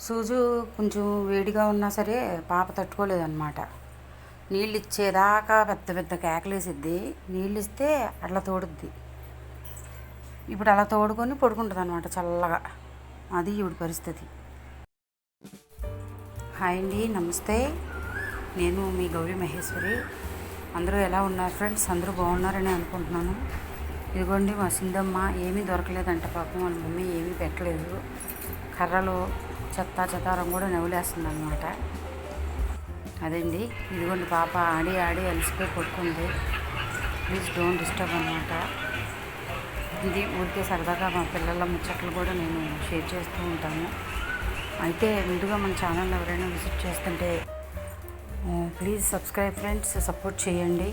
సూజు కొంచెం వేడిగా ఉన్నా సరే పాప తట్టుకోలేదన్నమాట. నీళ్ళు ఇచ్చేదాకా పెద్ద పెద్ద కేకలేసిద్ది. నీళ్ళు ఇస్తే అట్లా తోడుద్ది. ఇప్పుడు అలా తోడుకొని పడుకుంటుంది అనమాట చల్లగా. అది ఇప్పుడు పరిస్థితి. హాయ్ అండి నమస్తే. నేను మీ గౌరీ మహేశ్వరి. అందరూ ఎలా ఉన్నారు ఫ్రెండ్స్? అందరూ బాగున్నారని అనుకుంటున్నాను. ఇదిగోండి మా సింధమ్మ ఏమీ దొరకలేదంట పాపం. వాళ్ళ మమ్మీ ఏమీ పెట్టలేదు. కర్రలు చెత్త చెత్తారం కూడా నవ్వులేస్తుంది అనమాట అదండి ఇదిగోండి పాప ఆడి ఆడి అలసిపోయి పడుకుంది. ప్లీజ్ డోంట్ డిస్టర్బ్ అనమాట ఇది ఊరికే సరదాగా మా పిల్లల ముచ్చట్లు కూడా నేను షేర్ చేస్తూ ఉంటాను. అయితే ముందుగా మన ఛానల్ ఎవరైనా విజిట్ చేస్తుంటే ప్లీజ్ సబ్స్క్రైబ్ ఫ్రెండ్స్ సపోర్ట్ చేయండి.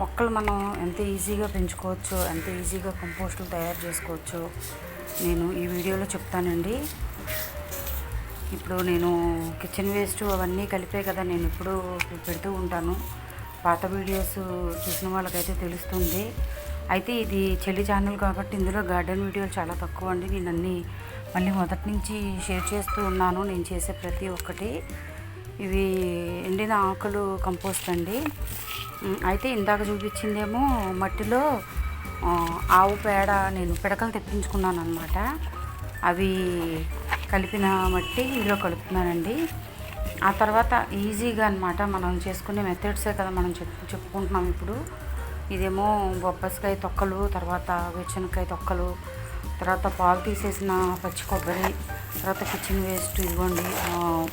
మొక్కలు మనం ఎంత ఈజీగా పెంచుకోవచ్చు ఎంత ఈజీగా కంపోస్టులు తయారు చేసుకోవచ్చు నేను ఈ వీడియోలో చెప్తానండి. ఇప్పుడు నేను కిచెన్ వేస్ట్ అవన్నీ కలిపే కదా నేను ఇప్పుడు పెడుతూ ఉంటాను. పాత వీడియోస్ చూసిన వాళ్ళకైతే తెలుస్తుంది. అయితే ఇది చెల్లి ఛానల్ కాబట్టి ఇందులో గార్డెన్ వీడియోలు చాలా తక్కువ అండి నేను అన్నీ మళ్ళీ మొదటి నుంచి షేర్ చేస్తూ ఉన్నాను. నేను చేసే ప్రతి ఒక్కటి. ఇవి ఎండిన ఆకులు కంపోస్ట్ అండి అయితే ఇందాక చూపించిందేమో మట్టిలో ఆవు పేడ నేను పిడకలు తెప్పించుకున్నాను అనమాట అవి కలిపిన మట్టి ఇందులో కలుపుతున్నానండి. ఆ తర్వాత ఈజీగా అనమాట మనం చేసుకునే మెథడ్సే కదా మనం చెప్పు చెప్పుకుంటున్నాం ఇప్పుడు. ఇదేమో బొబ్బస్కాయ తొక్కలు తర్వాత వెచ్చనకాయ తొక్కలు తర్వాత పాలు తీసేసిన పచ్చి కొబ్బరి తర్వాత కిచెన్ వేస్ట్ ఇదిగోండి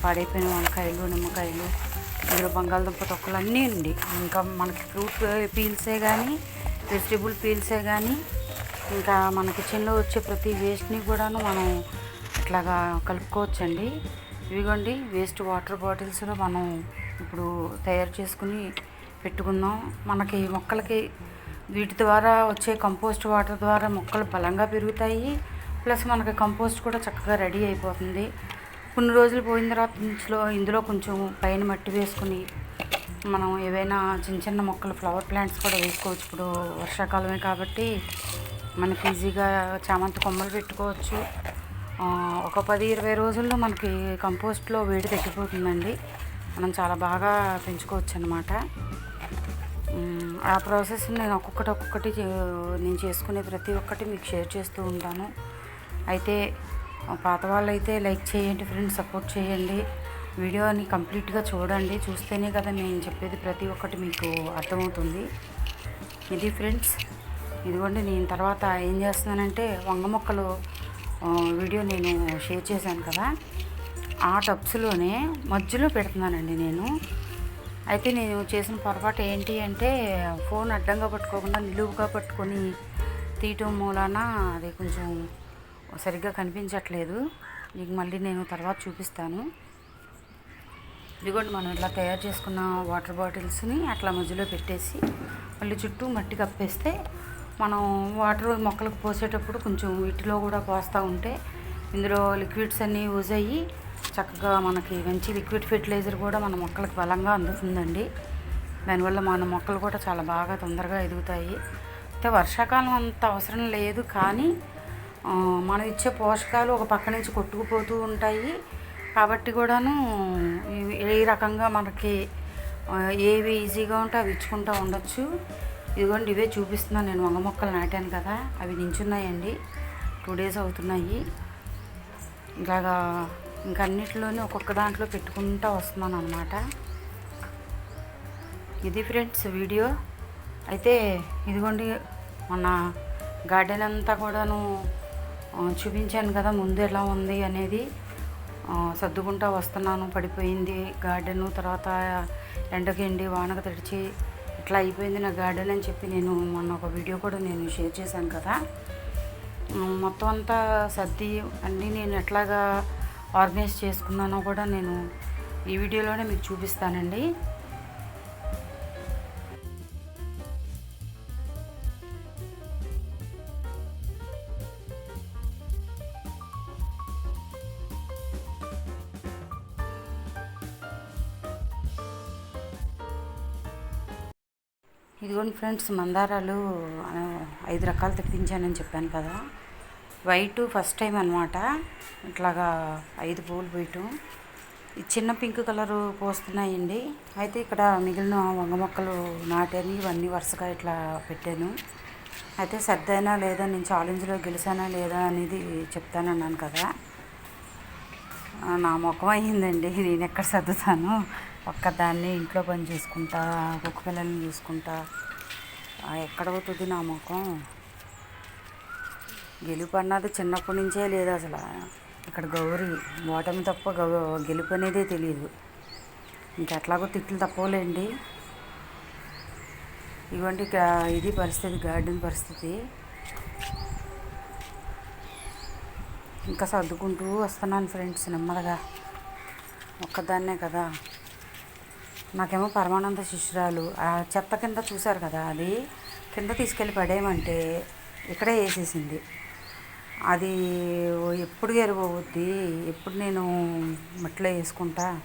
పాడైపోయిన వంకాయలు నిమ్మకాయలు ఇందులో బంగాళదుంప తొక్కలు అన్నీ అండి. ఇంకా మనకి ఫ్రూట్ పీల్సే కానీ వెజిటేబుల్ పీల్సే కానీ ఇంకా మన కిచెన్లో వచ్చే ప్రతి వేస్ట్ని కూడాను మనం ఇట్లాగా కలుపుకోవచ్చండి. ఇవిగోండి వేస్ట్ వాటర్ బాటిల్స్లో మనం ఇప్పుడు తయారు చేసుకుని పెట్టుకుందాం. మనకి మొక్కలకి వీటి ద్వారా వచ్చే కంపోస్ట్ వాటర్ ద్వారా మొక్కలు బలంగా పెరుగుతాయి. ప్లస్ మనకి కంపోస్ట్ కూడా చక్కగా రెడీ అయిపోతుంది. కొన్ని రోజులు పోయిన తర్వాత ఇందులో ఇందులో కొంచెం పైన మట్టి వేసుకుని మనం ఏవైనా చిన్న చిన్న మొక్కలు ఫ్లవర్ ప్లాంట్స్ కూడా వేసుకోవచ్చు. ఇప్పుడు వర్షాకాలమే కాబట్టి మనకి ఈజీగా చామంతి కొమ్మలు పెట్టుకోవచ్చు. ఒక పది ఇరవై రోజుల్లో మనకి కంపోస్ట్లో వేడి తగ్గిపోతుందండి. మనం చాలా బాగా పెంచుకోవచ్చు అనమాట ఆ ప్రాసెస్ నేను ఒక్కొక్కటి ఒక్కొక్కటి చే- నేను చేసుకునే ప్రతి ఒక్కటి మీకు షేర్ చేస్తూ ఉంటాను. అయితే పాత వాళ్ళు అయితే లైక్ చేయండి ఫ్రెండ్స్ సపోర్ట్ చేయండి. వీడియోని కంప్లీట్గా చూడండి. చూస్తేనే కదా నేను చెప్పేది ప్రతి ఒక్కటి మీకు అర్థమవుతుంది. ఇది ఫ్రెండ్స్ ఇదిగోండి నేను తర్వాత ఏం చేస్తున్నానంటే వంగ మొక్కలు వీడియో నేను షేర్ చేశాను కదా. ఆ టబ్స్లోనే మధ్యలో పెడుతున్నానండి నేను. అయితే నేను చేసిన పొరపాటు ఏంటి అంటే ఫోన్ అడ్డంగా పట్టుకోకుండా నిలువుగా పట్టుకొని తీయటం మూలాన అది కొంచెం సరిగ్గా కనిపించట్లేదు. మీకు మళ్ళీ నేను తర్వాత చూపిస్తాను. ఇదిగోండి మనం ఇట్లా తయారు చేసుకున్న వాటర్ బాటిల్స్ని అట్లా మధ్యలో పెట్టేసి మళ్ళీ చుట్టూ మట్టి కప్పేస్తే మనం వాటర్ మొక్కలకు పోసేటప్పుడు కొంచెం వీటిలో కూడా పోస్తూ ఉంటే ఇందులో లిక్విడ్స్ అన్నీ యూజ్ అయ్యి చక్కగా మనకి మంచి లిక్విడ్ ఫెర్టిలైజర్ కూడా మన మొక్కలకు బలంగా అందుతుందండి. దానివల్ల మన మొక్కలు కూడా చాలా బాగా తొందరగా ఎదుగుతాయి. అయితే వర్షాకాలం అంత అవసరం లేదు కానీ మనం ఇచ్చే పోషకాలు ఒక పక్క నుంచి కొట్టుకుపోతూ ఉంటాయి. కాబట్టి కూడాను ఏ రకంగా మనకి ఏవి ఈజీగా ఉంటే అవి ఇచ్చుకుంటూ ఉండొచ్చు. ఇదిగోండి ఇవే చూపిస్తున్నాను నేను వంగ మొక్కలు నాటాను కదా అవి నించున్నాయండి. టూ డేస్ అవుతున్నాయి. ఇలాగా ఇంకా అన్నిటిలోనే ఒక్కొక్క దాంట్లో పెట్టుకుంటూ వస్తున్నాను అనమాట ఇది ఫ్రెండ్స్ వీడియో. అయితే ఇదిగోండి మన గార్డెన్ అంతా కూడాను చూపించాను కదా ముందు ఎలా ఉంది అనేది. సర్దుకుంటా వస్తున్నాను. పడిపోయింది. గార్డెను తర్వాత ఎండకి ఎండి వానకు తడిచి ఇట్లా అయిపోయింది నా గార్డెన్ అని చెప్పి నేను మొన్న ఒక వీడియో కూడా నేను షేర్ చేశాను కదా. మొత్తం అంతా సర్ది అన్నీ నేను ఎట్లాగా ఆర్గనైజ్ చేసుకున్నానో కూడా నేను ఈ వీడియోలోనే మీకు చూపిస్తానండి. ఇదిగోండి ఫ్రెండ్స్ మందారాలు ఐదు రకాలు తెప్పించానని చెప్పాను కదా. వైట్ ఫస్ట్ టైం అనమాట ఇట్లాగా ఐదు పూలు పోయటం చిన్న పింక్ కలరు పోస్తున్నాయండి. అయితే ఇక్కడ మిగిలిన వంగ మొక్కలు నాటాను ఇవన్నీ వరుసగా ఇట్లా పెట్టాను. అయితే సర్దైనా లేదా నేను ఛాలెంజ్లో గెలిచానా లేదా అనేది చెప్తానన్నాను కదా. నా ముఖం అయ్యిందండి. నేను ఎక్కడ సర్దుతాను? ఒక్కదాన్ని ఇంట్లో పని చేసుకుంటా కుక్క పిల్లల్ని చూసుకుంటా ఎక్కడ అవుతుంది నా ముఖం? గెలుపు అన్నది చిన్నప్పటి నుంచే లేదు అసలు. ఇక్కడ గౌరీ ఓటమి తప్ప గౌ గెలుపు అనేదే తెలియదు ఇంకెట్లాగో తిట్లు తప్పలేండి ఇవ్వండి ఇది పరిస్థితి గార్డెన్ పరిస్థితి. ఇంకా సర్దుకుంటూ వస్తున్నాను ఫ్రెండ్స్ నెమ్మదిగా. ఒక్కదాన్నే కదా. నాకేమో పరమానంద శిష్యురాలు. ఆ చెత్త కింద చూశారు కదా అది. కింద తీసుకెళ్ళి పడేయమంటే ఇక్కడే వేసేసింది. అది ఎప్పుడు ఎరువవుద్ది ఎప్పుడు నేను మట్టిలో వేసుకుంటా?